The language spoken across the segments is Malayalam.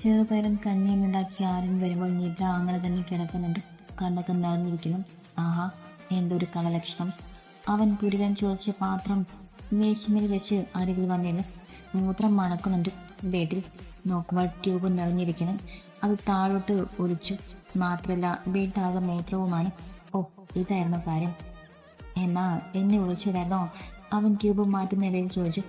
ചെറുപയറും കഞ്ഞിയും ഉണ്ടാക്കി ആരും വരുമ്പോൾ നിദ്ര അങ്ങനെ തന്നെ കിടക്കുന്നുണ്ട്. കണ്ണൊക്കെ നിറഞ്ഞിരിക്കുന്നു. ആഹാ എന്തൊരു കളലക്ഷണം അവൻ കുരുകൻ ചോദിച്ച പാത്രം മേശമേൽ വെച്ച് അരികിൽ വന്നിരുന്നു. മൂത്രം മണക്കുന്നുണ്ട്. ബെഡിൽ നോക്കുമ്പോൾ ട്യൂബ് നിറഞ്ഞിരിക്കണം അത് താഴോട്ട് ഒഴിച്ചു മാത്രമല്ല വീട്ടാകെ മൂത്രവുമാണ്. ഓ ഇതായിരുന്നു കാര്യം. എന്നാ എന്നെ ഒഴിച്ചിടായിരുന്നോ അവൻ ട്യൂബ് മാറ്റുന്നിടയിൽ ചോദിച്ചു.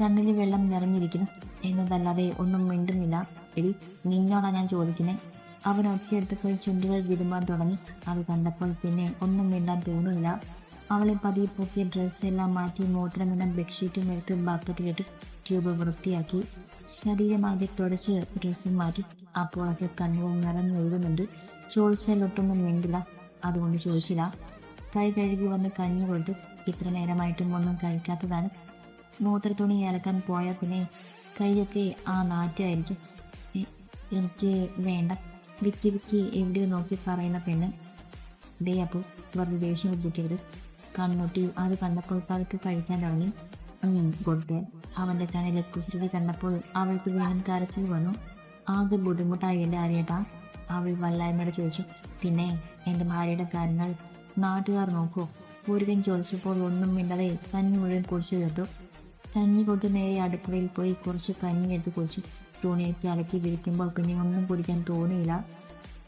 കണ്ണിൽ വെള്ളം നിറഞ്ഞിരിക്കുന്നു എന്നതല്ലാതെ ഒന്നും മിണ്ടുന്നില്ല. എടി നിന്നോടാ ഞാൻ ചോദിക്കുന്നത് അവൻ ഒച്ചയെടുത്ത് പോയി ചുണ്ടുകൾ വിരുമ്പാൻ തുടങ്ങി. അത് കണ്ടപ്പോൾ പിന്നെ ഒന്നും മിണ്ടാൻ തോന്നുന്നില്ല അവളെ പതിയെ പൊക്കിയ ഡ്രസ്സെല്ലാം മാറ്റി മൂത്രമിടം ബെഡ്ഷീറ്റും എടുത്ത് ബക്കറ്റിലിട്ട് ട്യൂബ് വൃത്തിയാക്കി. ശരീരമാകെ തുടച്ച് ഡ്രസ്സും മാറ്റി. അപ്പോഴൊക്കെ കണ്ണുകൾ നിറഞ്ഞൊഴുകുന്നുണ്ട് ചോദിച്ചാൽ ഒട്ടൊന്നും മിണ്ടില്ല. അതുകൊണ്ട് ചോദിച്ചില്ല. കൈ കഴുകി വന്ന് കഞ്ഞി കൊടുത്തു. ഇത്ര നേരമായിട്ടും ഒന്നും കഴിക്കാത്തതാണ്. മൂത്രത്തുണി ഇറക്കാൻ പോയ പിന്നെ കൈയൊക്കെ ആ നാറ്റമായിരിക്കും എനിക്ക് വേണ്ട. വിക്കി വിക്കി എവിടെയോ നോക്കി പറയുന്ന പെണ്ണ്. ദേ അപ്പോൾ വെറുതെ ദേഷ്യം പിടിക്കരുത് കണ്ണൂട്ടി അത് കണ്ടപ്പോൾ പതുക്കെ കഴിക്കാൻ തുടങ്ങി. കൊടുത്തേ. അവന്റെ കണ്ണിലെ കുസൃതി കണ്ടപ്പോൾ അവൾക്ക് വീണ്ടും കരച്ചിൽ വന്നു. ആകെ ബുദ്ധിമുട്ടായി എന്റെ അറിയട്ടാ അവൾ വല്ലായ്മയുടെ ചോദിച്ചു പിന്നെ എന്റെ ഭാര്യയുടെ കാര്യങ്ങൾ നാട്ടുകാർ നോക്കൂ. പൂരികൻ ചോദിച്ചപ്പോൾ ഒന്നും മിണ്ടാതെ കഞ്ഞി മുഴുവൻ കുടിച്ചു തീർത്തു. കഞ്ഞി കൊടുത്ത് നേരെ അടുക്കളയിൽ പോയി കുറച്ച് കഞ്ഞി എടുത്ത് കുടിച്ചു തുണിയൊക്കെ അലക്കി വിരിക്കുമ്പോൾ പിന്നെ ഒന്നും കുടിക്കാൻ തോന്നിയില്ല.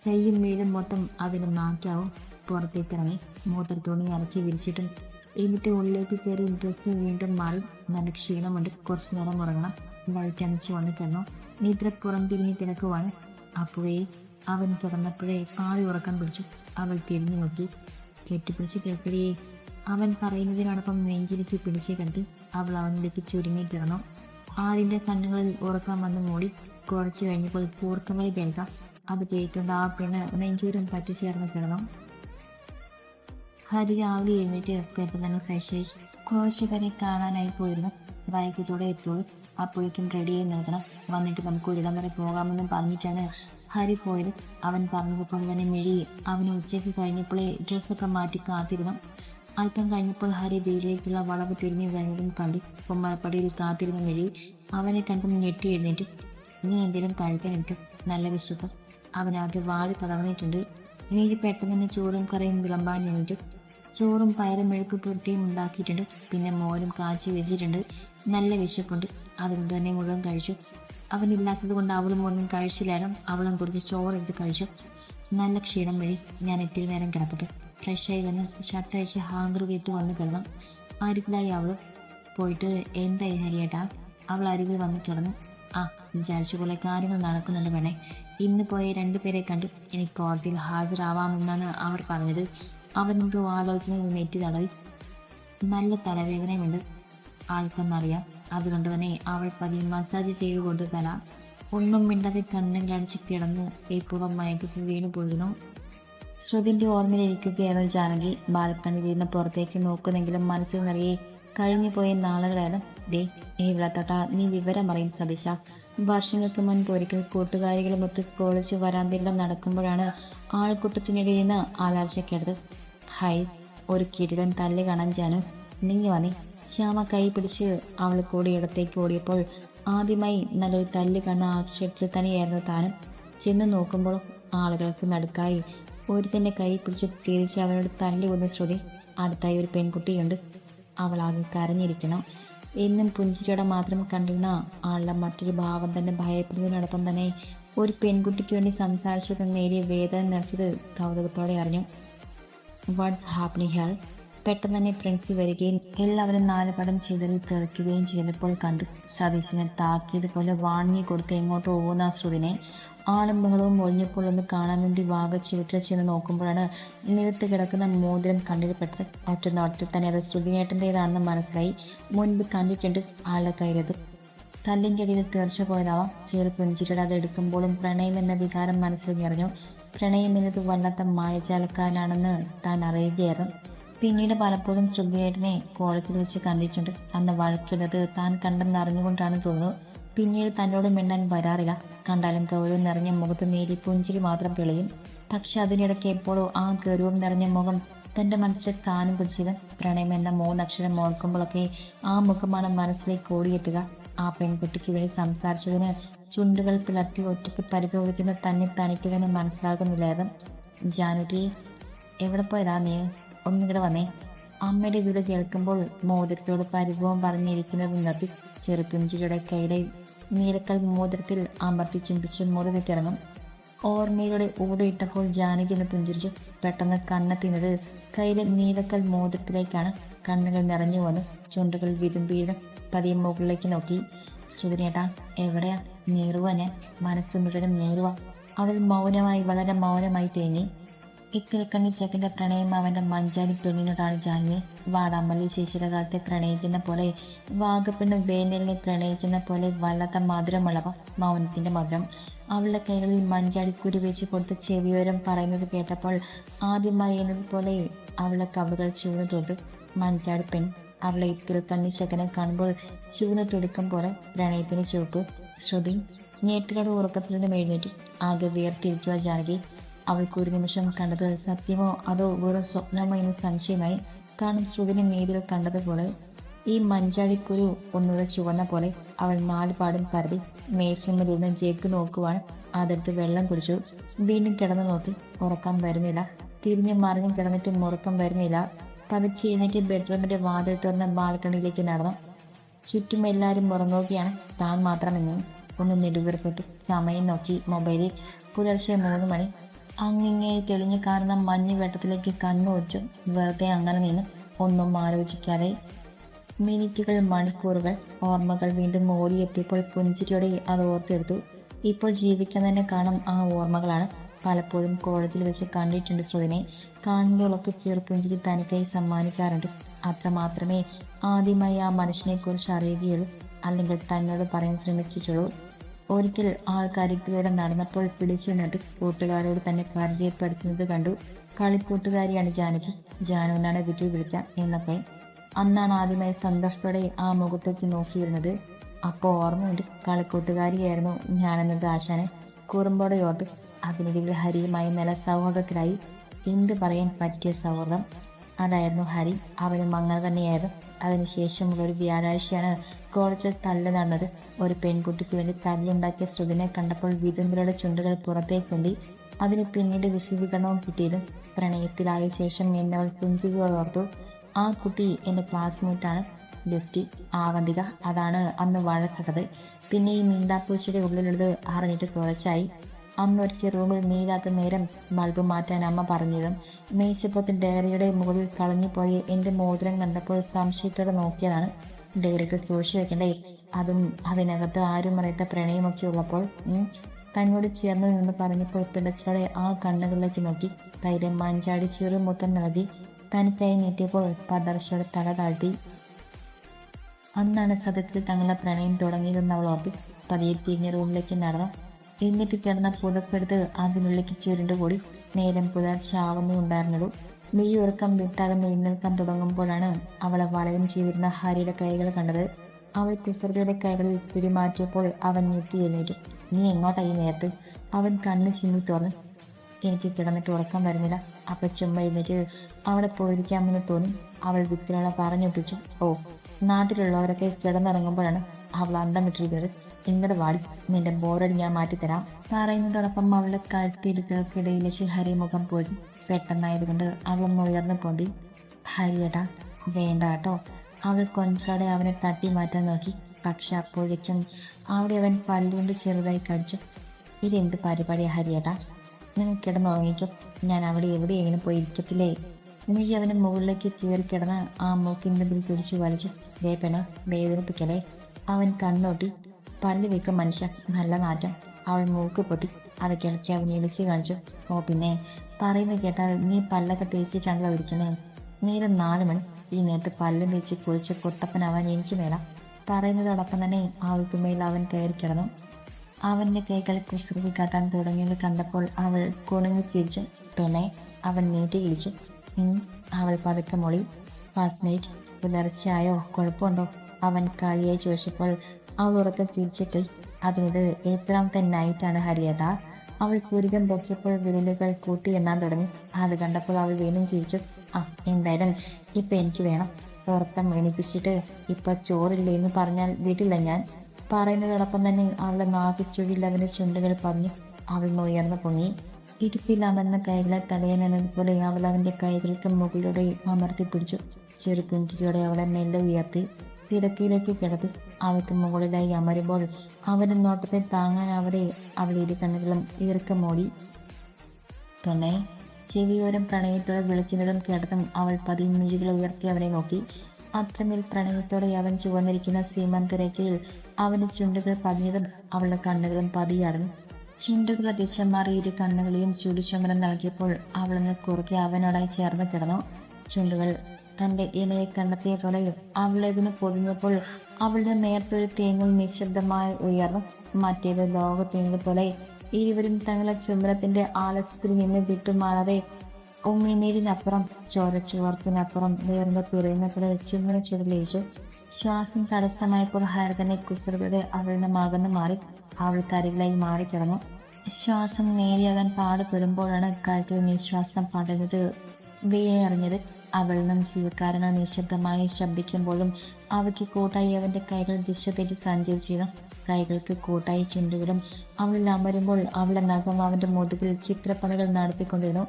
കൈയും മേലും മൊത്തം അതിന് മാറ്റാവും പുറത്തേക്ക് ഇറങ്ങി മൂത്ര തുണി അലക്കി വിരിച്ചിട്ടും എന്നിട്ട് ഉള്ളിലേക്ക് കയറി ഡ്രസ്സ് വീണ്ടും മാറി നല്ല ക്ഷീണമുണ്ട്. കുറച്ച് നേരം ഉറങ്ങണം. വഴിക്കണച്ച് വന്ന് കിടന്നു. നിദ്ര പുറം തിരിഞ്ഞ് കിടക്കുവാണ് അപ്പോഴേ അവൻ കിടന്നപ്പോഴേ ആളി ഉറക്കം പിടിച്ചു. അവൾ തിരിഞ്ഞു നോക്കി. കെട്ടിപ്പിടിച്ച് കിടക്കടിയേ അവൻ പറയുന്നതിനോടൊപ്പം നെഞ്ചിലേക്ക് പിടിച്ചു കിടത്തി. അവൾ അവനിലേക്ക് ചുരുങ്ങി കിടന്നു ആദിന്റെ കണ്ണുകളിൽ ഉറക്കം വന്ന് മൂടി. കുറച്ചു കഴിഞ്ഞപ്പോൾ പൂർണമായി കേൾക്കാം അത് കേട്ടുകൊണ്ട് ആ പെണ്ണ് നെഞ്ചൂരം പറ്റിച്ചേർന്ന് കിടന്നു. ഹരി രാവിലെ എഴുന്നേറ്റ് പെട്ടെന്ന് തന്നെ ഫ്രഷായി കുറച്ച് പേരെ കാണാനായി പോയിരുന്നു. വൈകിട്ടോടെ എത്തുള്ളൂ. അപ്പോഴേക്കും റെഡിയായി നിൽക്കണം. വന്നിട്ട് നമുക്ക് ഒരിടം വരെ പോകാമെന്നും പറഞ്ഞിട്ടാണ് ഹരി പോയത്. അവൻ പറഞ്ഞതുപോലെ തന്നെ മിഴി അവന് ഉച്ചയ്ക്ക് കഴിഞ്ഞപ്പോഴേ ഡ്രസ്സൊക്കെ മാറ്റി കാത്തിരുന്നു. അല്പം കഴിഞ്ഞപ്പോൾ ഹരി വീട്ടിലേക്കുള്ള വളവ് തിരിഞ്ഞു വരുന്നതും കണ്ടു. കുമ്മരപ്പടിയിൽ കാത്തിരുന്ന വഴി അവനെ കണ്ടും ഞെട്ടി എഴുന്നേറ്റു. ഇനി എന്തെങ്കിലും കഴിക്കാൻ എനിക്ക് നല്ല വിശപ്പ്. അവനാകെ വാടി തളർന്നിട്ടുണ്ട് നീര് പെട്ടെന്ന് ചോറും കറിയും വിളമ്പാൻ എണീറ്റു. ചോറും പയറും മെഴുക്ക് പുരട്ടിയും ഉണ്ടാക്കിയിട്ടുണ്ട്. പിന്നെ മോരും കാച്ചി വെച്ചിട്ടുണ്ട്. നല്ല വിശപ്പുണ്ട്. അതുകൊണ്ട് തന്നെ മുഴുവൻ കഴിച്ചു. അവനില്ലാത്തത് കൊണ്ട് അവളും ഒന്നും കഴിച്ചില്ലായിരുന്നു. അവളും കുറച്ച് ചോറെടുത്ത് കഴിച്ചു. നല്ല ക്ഷീണം വഴി ഞാൻ ഇത്തിരി നേരം കിടക്കട്ടെ. ഫ്രഷായി വന്ന് ഷർട്ടയച്ച് ഹാങ്കർ വീട്ട് വന്ന് കിടന്നു. അരികിലായി അവൾ പോയിട്ട് എന്തായി ഹരിയേട്ടാ? അവൾ അരികിൽ വന്ന് കിടന്നു. ആ വിചാരിച്ച പോലെ കാര്യങ്ങൾ നടക്കുന്നുണ്ട് വേണേ ഇന്ന് പോയ രണ്ടുപേരെ കണ്ടു. എനിക്ക് കോടതിയിൽ ഹാജരാവാമെന്നാണ് അവർ പറഞ്ഞത്. അവനെന്തോ ആലോചന നെറ്റി തടവി. നല്ല തലവേദനയുണ്ട്. ആൾക്കെന്നറിയാം. അതുകൊണ്ട് തന്നെ അവൾ പതിയെ മസാജ് ചെയ്തുകൊണ്ട് തല ഒന്നും മിണ്ടാതെ കണ്ണുകളടിച്ച് കിടന്ന്. എപ്പോഴും മയക്കത്തിൽ വീണു പൊഴുന്നു ശ്രുതിന്റെ ഓർമ്മയിലിരിക്കുകയായിരുന്നു ജാനകി. ബാലക്കണ്ണിൽ ഇരുന്ന് പുറത്തേക്ക് നോക്കുന്നെങ്കിലും മനസ്സിൽ നിറയെ കഴിഞ്ഞു പോയ നാളുകളായിരുന്നു. ദേ ഈ വിളത്തോട്ട നീ വിവരം അറിയും സതീശ വർഷങ്ങൾക്ക് മുൻപ് ഒരിക്കൽ കൂട്ടുകാരികളുമൊത്ത് കോളേജ് വരാന്തയിലും നടക്കുമ്പോഴാണ് ആൾക്കൂട്ടത്തിനിടയിൽ നിന്ന് ആലാർച്ചക്കെടുത്ത് ഹൈസ് ഒരു കിരീടം തല്ല് കാണാൻ ജാനു നീങ്ങി വന്നി. ശ്യാമ കൈ പിടിച്ച് അവൾ കൂടി ഇടത്തേക്ക് ഓടിയപ്പോൾ ആദ്യമായി നല്ലൊരു തല്ല് കണ്ണ ആക്ഷേപത്തിൽ തന്നെയായിരുന്നു താനും. ചെന്ന് നോക്കുമ്പോൾ ആളുകൾക്ക് നടുക്കായി ഒരുത്തന്റെ കൈ പിടിച്ച് തിരിച്ച് അവനോട് തല്ലി കൊന്ന ശ്രുതി അടുത്തായി ഒരു പെൺകുട്ടിയുണ്ട്. അവൾ ആകെ കരഞ്ഞിരിക്കണം. എന്നും പുഞ്ചിരിയോടെ മാത്രം കണ്ടിരുന്ന ആളുടെ മറ്റൊരു ഭാവം തന്നെ ഭയപ്പെടുന്നതിനോടൊപ്പം തന്നെ ഒരു പെൺകുട്ടിക്ക് വേണ്ടി സംസാരിച്ചത് നേരിയ വേദന നിറച്ചത് കൗതുകത്തോടെ അറിഞ്ഞു. വാട്ട്സ് ഹാപ്പനിങ് ഹെൽ പെട്ടെന്ന് തന്നെ പ്രിൻസി വരികയും എല്ലാവരും നാല് പടം ചിതറി തെറിക്കുകയും ചെയ്തപ്പോൾ കണ്ടു. സതീശിനെ താക്കിയത് പോലെ എങ്ങോട്ട് കൊടുത്ത് എങ്ങോട്ട് പോകുന്ന ശ്രുതിനെ. ആളും ബഹളവും ഒഴിഞ്ഞപ്പോൾ ഒന്ന് കാണാൻ വേണ്ടി വാഗ ചുവട്ടിൽ ചെന്ന് നോക്കുമ്പോഴാണ് നിലത്ത് കിടക്കുന്ന മോതിരം കണ്ണിൽപ്പെട്ടത് ഒറ്റ നോട്ടത്തിൽ തന്നെ. അത് ശ്രുതിനേട്ടന്റെതാണെന്ന് മനസ്സിലായി. മുൻപ് കണ്ടിട്ടുണ്ട് ആളുടെ കയ്യിലത്. തല്ലിന്റെ ഇടയിൽ തീർച്ച പോയതാവാം. ചെറു പുഞ്ചിരിയുടെ അത് എടുക്കുമ്പോഴും പ്രണയം എന്ന വികാരം മനസ്സിൽ നിറഞ്ഞു. പ്രണയം എന്നത് വല്ലാത്ത മായജാലക്കാരനാണെന്ന് താൻ അറിയുകയായിരുന്നു. പിന്നീട് പലപ്പോഴും ശ്രുതിയേട്ടനെ കോളേജിൽ വെച്ച് കണ്ടിട്ടുണ്ട്. അന്ന് വഴക്കിടത് താൻ കണ്ടെന്ന് അറിഞ്ഞുകൊണ്ടാണ് തോന്നുന്നു. പിന്നീട് തന്നോട് മിണ്ടാൻ വരാറില്ല. കണ്ടാലും ഗൗരവം നിറഞ്ഞ മുഖത്ത് നേരി പുഞ്ചിരി മാത്രം പിളയും. പക്ഷെ അതിനിടയ്ക്ക് എപ്പോഴോ ആ ഗൗരവം നിറഞ്ഞ മുഖം തന്റെ മനസ്സിൽ താനും പിടിച്ചത് പ്രണയം എന്ന മൂന്നക്ഷരം ഓർക്കുമ്പോഴൊക്കെ ആ മുഖമാണ് മനസ്സിലേക്ക് ഓടിയെത്തുക. ആ പെൺകുട്ടിക്ക് വേണ്ടി സംസാരിച്ചതിന് ചുണ്ടുകൾ പിളർത്തി ഒറ്റയ്ക്ക് പരിഭവിക്കുന്ന തന്നെ തനിക്ക് തന്നെ മനസ്സിലാകുന്നില്ലായിരുന്നു ജാനുട്ടി എവിടെ പോയതാ നീ? ഒന്നിവിടെ വന്നേ. അമ്മയുടെ വീട് കേൾക്കുമ്പോൾ മോതിരത്തോട് പരിഭവം പറഞ്ഞിരിക്കുന്നത് നിർത്തി. ചെറുപുഞ്ചിയുടെ കൈയുടെ നീലക്കൽ മോതിരത്തിൽ അമർത്തി ചിന്തിച്ച് മുറിവിട്ടിറങ്ങും ഓർമ്മയിലൂടെ ഓടിയിട്ടപ്പോൾ ജാനകി എന്ന് പുഞ്ചിരിച്ചു പെട്ടെന്ന് കണ്ണെത്തിയത് കയ്യിലെ നീലക്കൽ മോതിരത്തിലേക്കാണ്. കണ്ണുകൾ നിറഞ്ഞു വന്നു ചുണ്ടുകൾ വിതുമ്പിയിട്ട് പതിയെ മുകളിലേക്ക് നോക്കി. ശ്രുതിനേട്ടാ എവിടെയാ? നേറുവാ ഞാൻ. മനസ്സ് മുഴുവനും നേറുക അവൾ മൗനമായി വളരെ മൗനമായി തേങ്ങി. ഇത്തിരക്കണ്ണി ചെക്കന്റെ പ്രണയം അവന്റെ മഞ്ചാടി പെണ്ണിനോടാണ് ജാനി വാടാമ്പള്ളി ശിശിരകാലത്തെ പ്രണയിക്കുന്ന പോലെ വാഗപ്പെണ്ണ് വേനലിനെ പ്രണയിക്കുന്ന പോലെ വല്ലാത്ത മധുരമുള്ളവ മൗനത്തിന്റെ മധുരം. അവളുടെ കൈകളിൽ മഞ്ചാടിക്കുരു വെച്ച് കൊടുത്ത് ചെവിയോരം പറയുന്നത് കേട്ടപ്പോൾ ആദ്യമായി എന്നതുപോലെ അവളുടെ കവിളുകൾ ചൂന്ന് തൊട്ടു മഞ്ചാടി പെൺ അവളെ ഇത്തിരക്കണ്ണി ചെക്കനെ കാണുമ്പോൾ ചൂന്ന് തുടിക്കും പോലെ പ്രണയത്തിന് ചുവപ്പ് ശ്രുതി ഞേട്ടുകളുടെ ഉറക്കത്തിൽ നിന്നും എഴുന്നേറ്റു. ആകെ വിയർത്തിരിക്കുക ജാനകി അവൾക്ക് ഒരു നിമിഷം കണ്ടത് സത്യമോ അതോ വെറും സ്വപ്നമോ എന്ന് സംശയമായി കാരണം ശ്രുതിനെ നേരിൽ കണ്ടതുപോലെ ഈ മഞ്ചാടിക്കുരു ഒന്നുകൂടെ ചുവന്ന പോലെ അവൾ നാലുപാടും പരതി മേശമ്മലിരുന്ന് ജേക്ക് നോക്കുവാൻ അതെടുത്ത് വെള്ളം കുടിച്ചു. വീണ്ടും കിടന്നു നോക്കി. ഉറക്കം വരുന്നില്ല. തിരിഞ്ഞു മറിഞ്ഞ് കിടന്നിട്ടും ഉറക്കം വരുന്നില്ല. പതുക്കെ എഴുന്നേറ്റ് ബെഡ്റൂമിന്റെ വാതിൽ തുറന്ന ബാൽക്കണിയിലേക്ക് നടന്നു. ചുറ്റും എല്ലാവരും ഉറങ്ങുകയാണ് താൻ മാത്രമെന്നും ഒന്ന് നെടുവേർപ്പെട്ടു സമയം നോക്കി മൊബൈലിൽ പുലർച്ചെ മൂന്ന് മണി. അങ്ങിങ്ങെ തെളിഞ്ഞു കാണുന്ന മഞ്ഞ് വെട്ടത്തിലേക്ക് കണ്ണു വെച്ചു വെറുതെ അങ്ങനെ നിന്ന് ഒന്നും ആലോചിക്കാതെ മിനിറ്റുകൾ മണിക്കൂറുകൾ ഓർമ്മകൾ വീണ്ടും ഓടിയെത്തിയപ്പോൾ പുഞ്ചിരിയോടെ അത് ഓർത്തെടുത്തു. ഇപ്പോൾ ജീവിക്കാൻ തന്നെ കാണും ആ ഓർമ്മകളാണ് പലപ്പോഴും കോളേജിൽ വെച്ച് കണ്ടിട്ടുണ്ട് ശ്രുതിനെ. കാണുമ്പോഴൊക്കെ ചെറുപുഞ്ചിരി തനിക്കായി സമ്മാനിക്കാറുണ്ട്. അത്രമാത്രമേ ആദ്യമായി ആ മനുഷ്യനെക്കുറിച്ച് അറിയുകയുള്ളൂ. അല്ലെങ്കിൽ തന്നോട് പറയാൻ ശ്രമിച്ചിട്ടുള്ളൂ. ഒരിക്കൽ ആൾക്കാരിലൂടെ നടന്നപ്പോൾ പിടിച്ചു നിന്നത് കൂട്ടുകാരോട് തന്നെ പരിചയപ്പെടുത്തുന്നത് കണ്ടു. കളിക്കൂട്ടുകാരിയാണ് ജാനകി. ജാനു എന്നാണ് വിജയ് വിളിക്കാം എന്നൊക്കെ. അന്നാണ് ആദ്യമായി സന്തോഷത്തോടെ ആ മുഖത്ത് വെച്ച് നോക്കിയിരുന്നത്. അപ്പോൾ ഓർമ്മയുണ്ട് കളിക്കൂട്ടുകാരിയായിരുന്നു ഞാനെന്നത് ആശാന്. കുറുമ്പോടെ ഓർത്ത് അതിനിടയിൽ ഹരിയുമായി നല്ല സൗഹൃദത്തിലായി. എന്ത് പറയാൻ പറ്റിയ സൗഹൃദം? അതായിരുന്നു ഹരി. അവനും അങ്ങനെ തന്നെയായിരുന്നു. അതിനുശേഷമുള്ള ഒരു വ്യാഴാഴ്ചയാണ് കോളേജിൽ തല്ല് നടന്നത്. ഒരു പെൺകുട്ടിക്ക് വേണ്ടി തല്ലുണ്ടാക്കിയ ശ്രുതിനെ കണ്ടപ്പോൾ വിതുമ്പരുടെ ചുണ്ടുകൾ പുറത്തേക്കുന്തി അതിന് പിന്നീട് വിശദീകരണവും കിട്ടിയതും. പ്രണയത്തിലായ ശേഷം എന്നവൾ പുഞ്ചിരികൾ ഓർത്തു ആ കുട്ടി എന്റെ ക്ലാസ്മേറ്റാണ് ബെസ്റ്റി ആവന്തിക അതാണ് അന്ന് വഴക്കട്ടത് പിന്നെ ഈ മീണ്ടാപ്പൂച്ചയുടെ ഉള്ളിലുള്ളത് അറിഞ്ഞിട്ട് കുറച്ചായി. അന്ന് ഒരിക്കൽ റൂമിൽ നീരാത്ത നേരം ബൾബ് മാറ്റാൻ അമ്മ പറഞ്ഞതും മേശപ്പുറത്ത് ഡയറിയുടെ മുകളിൽ കളഞ്ഞുപോയി എന്റെ മോതിരം കണ്ടപ്പോൾ സംശയത്തോടെ നോക്കിയതാണ്. ഡയറിക്ക് സൂക്ഷിച്ചു വെക്കണ്ടേ? അതും അതിനകത്ത് ആരും അറിയാത്ത പ്രണയമൊക്കെ ഉള്ളപ്പോൾ തന്നോട് ചേർന്ന് നിന്ന് പറഞ്ഞപ്പോൾ പിടച്ചോടെ ആ കണ്ണുകളിലേക്ക് നോക്കി. കൈരെ മഞ്ചാടി ചെറു മുത്തം നൽകി തനിക്കായി നീട്ടിയപ്പോൾ പദർശയോടെ തല താഴ്ത്തി. അന്നാണ് സത്യത്തിൽ തങ്ങളുടെ പ്രണയം തുടങ്ങിയതെന്ന് അവൾ പതിയെ തിരിഞ്ഞ റൂമിലേക്ക് നടന്നു. എന്നിട്ട് കിടന്ന പുതപ്പെടുത്ത് അതിനുള്ളിലേക്ക് ചുരുണ്ടുകൂടി നേരം പുലർച്ചാവുന്നേ ഉണ്ടായിരുന്നുള്ളൂ. മിഴി ഉറക്കം വിട്ടകന്ന് എഴുന്നേൽക്കാൻ തുടങ്ങുമ്പോഴാണ് അവളെ വലയം ചെയ്തിരുന്ന ഹരിയുടെ കൈകൾ കണ്ടത്. അവൾ കുസൃതിയുടെ കൈകളിൽ പിടിമാറ്റിയപ്പോൾ അവൻ ഞെട്ടി എഴുന്നേറ്റു. നീ എങ്ങോട്ടായി നേരത്ത്? അവൻ കണ്ണ് ചിമ്മി തുറന്നു. എനിക്ക് കിടന്നിട്ട് ഉറക്കം വരുന്നില്ല. അപ്പൊ ചുമ്മാ എഴുന്നേറ്റ് അവിടെ പോയിരിക്കാമെന്ന് തോന്നി. അവൾ വിത്തിലുള്ള പറഞ്ഞൊപ്പിച്ചു ഓ നാട്ടിലുള്ളവരൊക്കെ കിടന്നിറങ്ങുമ്പോഴാണ് അവൾ അന്തം വിട്ടിരിക്കുന്നത്. ഇങ്ങോട്ട് വാടി നിന്റെ ബോറടി ഞാൻ മാറ്റിത്തരാം. പറയുന്നതോടൊപ്പം അവളുടെ കഴുത്തിടുകൾക്കിടയിലേക്ക് ഹരിമുഖം പോയി പെട്ടെന്നായതുകൊണ്ട് അവളൊന്ന് ഉയർന്നു പൊന്തി. ഹരിയേട്ടാ വേണ്ട കേട്ടോ. അവൾ കൊഞ്ചാടെ അവനെ തട്ടി മാറ്റാൻ നോക്കി. പക്ഷെ അപ്പോഴേക്കും അവിടെ അവൻ പല്ലുകൊണ്ട് ചെറുതായി കടിച്ചു. ഇതെന്ത് പരിപാടിയാ ഹരിയേട്ടാ? നിങ്ങൾ കിടന്നുറങ്ങിക്കും ഞാൻ അവിടെ എവിടെയെങ്കിലും പോയി ഇരിക്കത്തില്ലേ നീ അവന് മുകളിലേക്ക് കയറി കിടന്ന് ആ മൂക്കിന്റെ പിടിച്ചു വലിച്ചു. ദേ പെണ്ണ വേദനിപ്പിക്കലേ അവൻ കണ്ണോട്ടി. പല്ല് വെക്കും മനുഷ്യൻ നല്ല നാറ്റം. അവൾ മൂക്ക് പൊത്തി. അത് കിളക്കി അവൻ ഇടിച്ചു കാണിച്ചു. ഓ പിന്നെ. പറയുന്നത് കേട്ടാൽ നീ പല്ലൊക്കെ തേച്ചിട്ടാണല്ലോ ഇരിക്കണേ നേരം നാല് മണി. ഈ നേരത്ത് പല്ലും തേച്ച് കുളിച്ച് കുട്ടപ്പനാവാൻ എനിക്ക് വേണം. പറയുന്നതോടൊപ്പം തന്നെ അവൾക്ക് മേൽ അവൻ കയറി കിടന്നു. അവന്റെ കൈകൾ കുസൃതി കാട്ടാൻ തുടങ്ങിയത് കണ്ടപ്പോൾ അവൾ കുണുങ്ങി ചിരിച്ചു. പിന്നെ അവൻ നീട്ടി ഇടിച്ചു അവൾ പതുക്കെ മൊഴി ഫസ്റ്റ് നൈറ്റ്. പുലർച്ചയായോ? കുഴപ്പമുണ്ടോ? അവൻ കളിയായി ചോദിച്ചപ്പോൾ അവൾ ഉറക്കം ചിരിച്ചിട്ട് അതിനിത് എത്രാമത്തെ നൈറ്റാണ് ഹരിയേട്ട. അവൾ പുരികം പൊക്കിയപ്പോൾ വിരലുകൾ കൂട്ടി എണ്ണാൻ തുടങ്ങി. അത് കണ്ടപ്പോൾ അവൾ വീണ്ടും ചിരിച്ചു. ആ എന്തായാലും ഇപ്പം എനിക്ക് വേണം. ഉറക്കം എണിപ്പിച്ചിട്ട് ഇപ്പം ചോറില്ല എന്ന് പറഞ്ഞാൽ വീട്ടില്ല ഞാൻ. പറയുന്നതോടൊപ്പം തന്നെ അവളുടെ നാക്കിച്ചുഴിൽ അവന്റെ ചുണ്ടുകൾ പറഞ്ഞു അവൾ ഉയർന്നു പൊങ്ങി. ഇടുപ്പിൽ അമർന്ന കൈകളെ തടയാനെന്നതുപോലെ അവൾ അവന്റെ കൈകൾക്ക് മുകളിലൂടെ അമർത്തി പിടിച്ചു. ചെറു പുഞ്ചിരിയോടെ അവളെ മെല്ലെ ഉയർത്തി. കിടക്കയിലേക്ക് കിടത്തി അവൾക്ക് മുകളിലായി അമരുമ്പോൾ അവരുടെ നോട്ടത്തെ അവരെ അവളെ ഇരു കണ്ണുകളും ഈർക്കമോടി തന്നെ ചെവിയോരം പ്രണയത്തോടെ വിളിക്കുന്നതും കേട്ടതും അവൾ പതിമൂഴികൾ ഉയർത്തി അവനെ നോക്കി. അത്രമേൽ പ്രണയത്തോടെ അവൻ ചുവന്നിരിക്കുന്ന സീമന്തരേഖയിൽ അവന്റെ ചുണ്ടുകൾ പതിഞ്ഞതും അവളുടെ കണ്ണുകളും പതിയാടും ചുണ്ടുകൾ ദിശ മാറി ഇരു കണ്ണുകളെയും ചുടുചുമരം നൽകിയപ്പോൾ അവളെന്ന് കുറുകെ അവനോടായി ചേർന്ന് കിടന്നു. ചുണ്ടുകൾ തന്റെ ഇണയെ കണ്ടെത്തിയ പോലെ അവളതിന് പൊതിഞ്ഞപ്പോൾ അവളുടെ നേരത്തൊരു തേങ്ങൽ നിശബ്ദമായി ഉയർന്നു മറ്റേത് ലോകത്തേങ്ങൽ പോലെ ഇരുവരും തങ്ങളെ ചുമലത്തിന്റെ ആലസ്യത്തിൽ നിന്ന് വിട്ടുമാറാതെ ഉമ്മിനീരിനപ്പുറം ചോരച്ചുവർത്തിനപ്പുറം വേർന്ന് പിറയുന്ന പോലെ ചുമന ചുടലേച്ചു ശ്വാസം തടസ്സമായപ്പോൾ ഹരിതനെ കുസൃതയുടെ അവളുടെ മകന്ന് മാറി അവൾ തരികളായി മാറിക്കിടന്നു. ശ്വാസം നേരിയാകാൻ പാടുപെടുമ്പോഴാണ് കഴുത്തിൽ നിശ്വാസം പടരുന്നത് വിയെ അറിഞ്ഞത് ജീവക്കാരന നിശബ്ദമായി ശബ്ദിക്കുമ്പോഴും അവയ്ക്ക് കൂട്ടായി അവന്റെ കൈകൾ ദിശ തെറ്റി സഞ്ചരിച്ചിരുന്നു കൈകൾക്ക് കൂട്ടായി ചുണ്ടുകളും അവളിൽ അമരുമ്പോൾ അവളുടെ നഖം അവന്റെ മുതുകിൽ ചിത്രപ്പണികൾ നടത്തിക്കൊണ്ടിരുന്നു.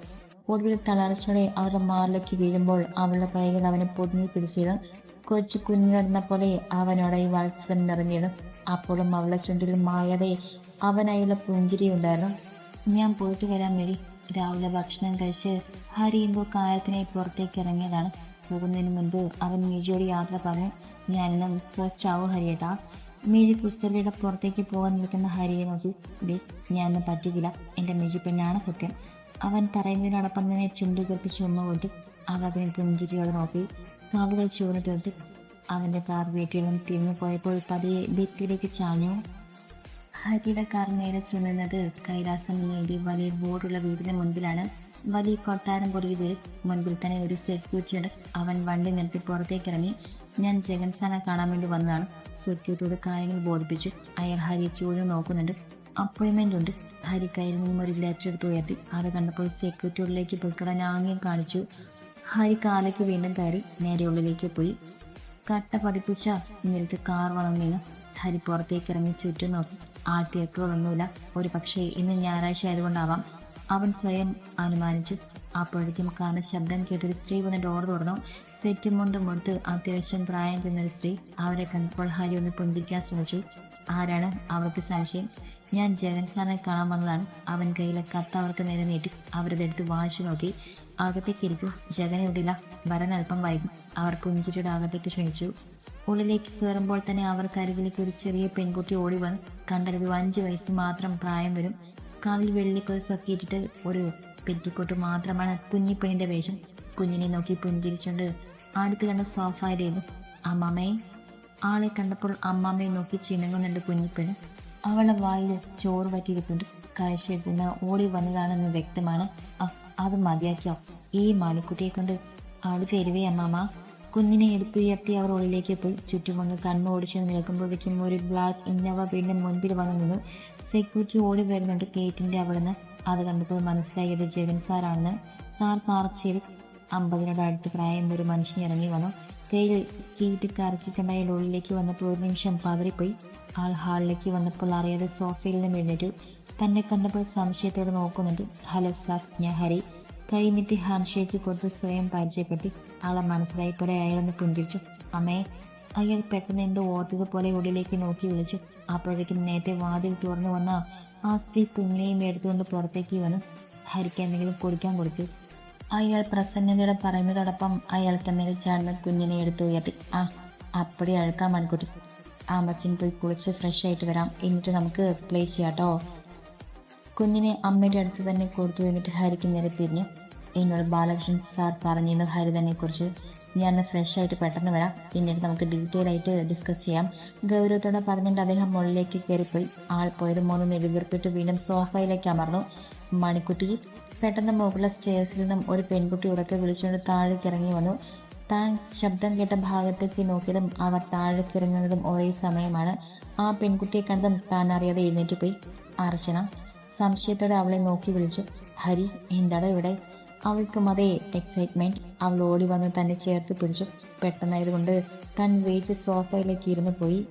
ഒടുവിൽ തളർച്ചയോടെ അവരുടെ മാറിലേക്ക് വീഴുമ്പോൾ അവളുടെ കൈകൾ അവനെ പൊതിഞ്ഞു പിടിച്ചിരുന്നു. കൊച്ചു കുഞ്ഞിനെന്ന പോലെ അവനോടെ ഈ വത്സരം നിറഞ്ഞിരുന്നു. അപ്പോഴും അവളുടെ ചുണ്ടിൽ മായതെ അവനായുള്ള പുഞ്ചിരി ഉണ്ടായിരുന്നു. ഞാൻ പോയിട്ട് വരാൻ വേണ്ടി രാവിലെ ഭക്ഷണം കഴിച്ച് ഹരിയുമ്പോൾ കാലത്തിനായി പുറത്തേക്ക് ഇറങ്ങിയതാണ്. പോകുന്നതിന് മുൻപ് അവൻ മീജിയോട് യാത്ര പറഞ്ഞു ഞാനിന്നും പോസ്റ്റ് ആവും ഹരിയേട്ടാ. മീജി പുസ്തകയുടെ പുറത്തേക്ക് പോകാൻ നിൽക്കുന്ന ഹരിയെ നോക്കി ദേ ഞാനൊന്നും പറ്റുകില്ല എന്റെ മിഴി പെണ്ണാണ് സത്യം. അവൻ പറയുന്നതിനോടൊപ്പം തന്നെ ചുണ്ടു കൽപ്പിച്ച് ഉമ്മ അവൾ അതിനെ പുഞ്ചിരിയോടെ നോക്കി കാവുകൾ ചുവന്ന് തീർത്ത് അവന്റെ കാർ നിന്ന് തിരിഞ്ഞു പോയപ്പോൾ പതിയെ ഭിത്തിയിലേക്ക് ചാഞ്ഞു. ഹരിയുടെ കാർ നേരെ ചുമന്നത് കൈലാസം നേടി വലിയ ബോർഡുള്ള വീടിന് മുൻപിലാണ്. വലിയ കൊട്ടാരം പൊടി വീട്. മുൻപിൽ തന്നെ ഒരു സെക്യൂരിറ്റിയുണ്ട് അവൻ വണ്ടി നിർത്തി പുറത്തേക്ക് ഇറങ്ങി. ഞാൻ ജഗൻ സാനെ കാണാൻ വേണ്ടി വന്നതാണ്. സെക്യൂരിറ്റിയോട് കാര്യങ്ങൾ ബോധിപ്പിച്ചു. അയാൾ ഹരിയെ ചൂഴ്ന്ന് നോക്കുന്നുണ്ട്. അപ്പോയിൻമെന്റ് ഉണ്ട്. ഹരി കയ്യിൽ നിന്നും ഒരു ലെറ്റർ എടുത്ത് ഉയർത്തി. അത് കണ്ടപ്പോൾ സെക്യൂരിറ്റിയുള്ളിലേക്ക് പൊയ്ക്കളാൻ ആംഗ്യം കാണിച്ചു. ഹരി കാലേക്ക് വീണ്ടും കയറി നേരെ ഉള്ളിലേക്ക് പോയി. കട്ട പതിപ്പിച്ച നിലത്ത് കാർ വളർന്നു ഹരി പുറത്തേക്ക് ഇറങ്ങി ചുറ്റും നോക്കി. ആൾത്തിരക്കുകളൊന്നുമില്ല ഒരു പക്ഷേ ഇന്ന് ഞായറാഴ്ച ആയതുകൊണ്ടാവാം. അവൻ സ്വയം അനുമാനിച്ചു. അപ്പോഴേക്കും കാറിന് ശബ്ദം കേട്ടൊരു സ്ത്രീ വന്ന് ഡോർ തുറന്നു. സെറ്റും മുണ്ടും മുടുത്ത് അത്യാവശ്യം പ്രായം ചെന്നൊരു സ്ത്രീ അവരെ കണ്ടപ്പോൾ ഹരി ഒന്ന് പൊന്തിക്കാൻ ശ്രമിച്ചു. ആരാണ്? അവർക്ക് സംശയം. ഞാൻ ജഗൻ സാറിനെ കാണാൻ വന്നതാണ്. അവൻ കയ്യിലെ കത്ത് അവർക്ക് നേരെ നീട്ടി. അവരതെടുത്ത് വായിച്ചു നോക്കി. അകത്തേക്ക് ഇരിക്കൂ ജഗൻ ഇവിടില്ല വരാൻ അല്പം വൈകും. അവർ പുഞ്ചിരിയുടെ അകത്തേക്ക് ക്ഷണിച്ചു. ഉള്ളിലേക്ക് കയറുമ്പോൾ തന്നെ അവർക്ക് അരികിലേക്ക് ഒരു ചെറിയ പെൺകുട്ടി ഓടി വന്നു കണ്ടൊരു അഞ്ച് വയസ്സ് മാത്രം പ്രായം വരും. കാലിൽ വെള്ളിക്കൊലസൊക്കെ ഇട്ടിട്ട് ഒരു പെറ്റിക്കോട്ട് മാത്രമാണ് കുഞ്ഞിപ്പെണ്ണിന്റെ വേഷം. കുഞ്ഞിനെ നോക്കി പുഞ്ചിരിച്ചുകൊണ്ട് അടുത്ത് കണ്ട സോഫയിലിരുന്നു അമ്മമ്മയെ ആളെ കണ്ടപ്പോൾ അമ്മാമ്മയെ നോക്കി ചിണങ്ങുന്നുണ്ട് കുഞ്ഞിപ്പെണ് അവളുടെ വായിൽ ചോറ് പറ്റിയിരിപ്പുണ്ട് കാഴ്ചയെടുത്തുനിന്ന് ഓടി വന്നതാണെന്ന് വ്യക്തമാണ്. അത് മതിയാക്കിയോ? ഈ മാണിക്കുട്ടിയെ കൊണ്ട് ആട് തരുവേ അമ്മാമ്മ കുഞ്ഞിനെ എടുത്തുയർത്തി അവർ ഉള്ളിലേക്ക് പോയി. ചുറ്റുമൊന്ന് കണ്ണു ഓടിച്ചു നിൽക്കുമ്പോഴേക്കും ഒരു ബ്ലാക്ക് ഇന്നവ വീണ്ടും മുൻപിൽ വന്നു നിന്നു സെക്യൂരിറ്റി ഓടി വരുന്നുണ്ട് ഗേറ്റിന്റെ അവിടുന്ന്. അത് കണ്ടപ്പോൾ മനസ്സിലായത് ജഗൻ സാറാണെന്ന്. കാർ പാർക്ക് ചെയ്ത് അമ്പതിനോട് അടുത്ത് പ്രായം ഒരു മനുഷ്യൻ ഇറങ്ങി വന്നു. കയ്യിൽ കീറ്റ് കറക്കിക്കണ്ടായ ഉള്ളിലേക്ക് വന്നപ്പോൾ ഒരു നിമിഷം പതറിപ്പോയി. ആൾ ഹാളിലേക്ക് വന്നപ്പോൾ അറിയാതെ സോഫയിൽ നിന്ന് എഴുന്നേറ്റു. തന്നെ കണ്ടപ്പോൾ സംശയത്തോടെ നോക്കുന്നുണ്ട്. Hello sir. ഞാൻ ഹരി. കൈ നീട്ടി ഹാൻഡ് ഷേക്ക് കൊടുത്ത് സ്വയം പരിചയപ്പെടുത്തി. ആളെ മനസ്സിലായി പോലെ അയാളൊന്ന് പുഞ്ചിരിച്ചു അമ്മേ. അയാൾ പെട്ടെന്ന് എന്തോ ഓർത്തതുപോലെ ഉള്ളിലേക്ക് നോക്കി വിളിച്ചു. അപ്പോഴേക്കും നേരത്തെ വാതിൽ തുറന്നു വന്ന ആ സ്ത്രീ കുഞ്ഞിനെയും എടുത്തുകൊണ്ട് പുറത്തേക്ക് വന്നു. ഹരിക്ക് എന്തെങ്കിലും കുടിക്കാൻ കൊടുത്തു. അയാൾ പ്രസന്നതയോടെ പറയുന്നതോടൊപ്പം അയാൾ തന്നെ ചാടുന്ന കുഞ്ഞിനെ എടുത്ത് ഉയർത്തി. ആ അപ്പടി അഴുക്കാൻ മണിക്കൂട്ടി അമ്മച്ചൻ പോയി കുളിച്ച് ഫ്രഷ് ആയിട്ട് വരാം. എന്നിട്ട് നമുക്ക് പ്ലേ ചെയ്യാം കേട്ടോ കുഞ്ഞിനെ അമ്മയുടെ അടുത്ത് തന്നെ കൊടുത്തു എന്നിട്ട് ഹരിക്ക് നേരെ തിരിഞ്ഞു എന്നോട് ബാലകൃഷ്ണൻ സാർ പറഞ്ഞിരുന്നു ഹരി തന്നെ കുറിച്ച്. ഞാൻ ഫ്രഷ് ആയിട്ട് പെട്ടെന്ന് വരാം. പിന്നീട് നമുക്ക് ഡീറ്റെയിൽ ആയിട്ട് ഡിസ്കസ് ചെയ്യാം. ഗൗരവത്തോടെ പറഞ്ഞിട്ട് അദ്ദേഹം മുകളിലേക്ക് കയറിപ്പോയി. ആൾ പോയത് മൂന്ന് നെടുവീർപ്പിട്ട് വീണ്ടും സോഫയിലേക്ക് അമർന്നു. മണിക്കുട്ടി പെട്ടെന്ന് മുകളിലെ സ്റ്റേഴ്സിൽ നിന്നും ഒരു പെൺകുട്ടി ഉറക്കെ വിളിച്ചുകൊണ്ട് താഴേക്ക് ഇറങ്ങി വന്നു. താൻ ശബ്ദം കേട്ട ഭാഗത്തേക്ക് നോക്കിയതും അവർ താഴേക്കിറങ്ങുന്നതും ഒരേ സമയമാണ്. ആ പെൺകുട്ടിയെ കണ്ടതും താൻ അറിയാതെ എഴുന്നേറ്റ് പോയി അർച്ചന സംശയത്തോടെ അവളെ നോക്കി വിളിച്ചു. ഹരി എന്താണ് ഇവിടെ? അവൾക്കും അതേ എക്സൈറ്റ്മെന്റ് അവൾ ഓടി വന്ന് തന്നെ ചേർത്ത് പിടിച്ചു. പെട്ടെന്നായതുകൊണ്ട് താൻ വേച്ച് സോഫയിലേക്ക് ഇരുന്ന് പോയി.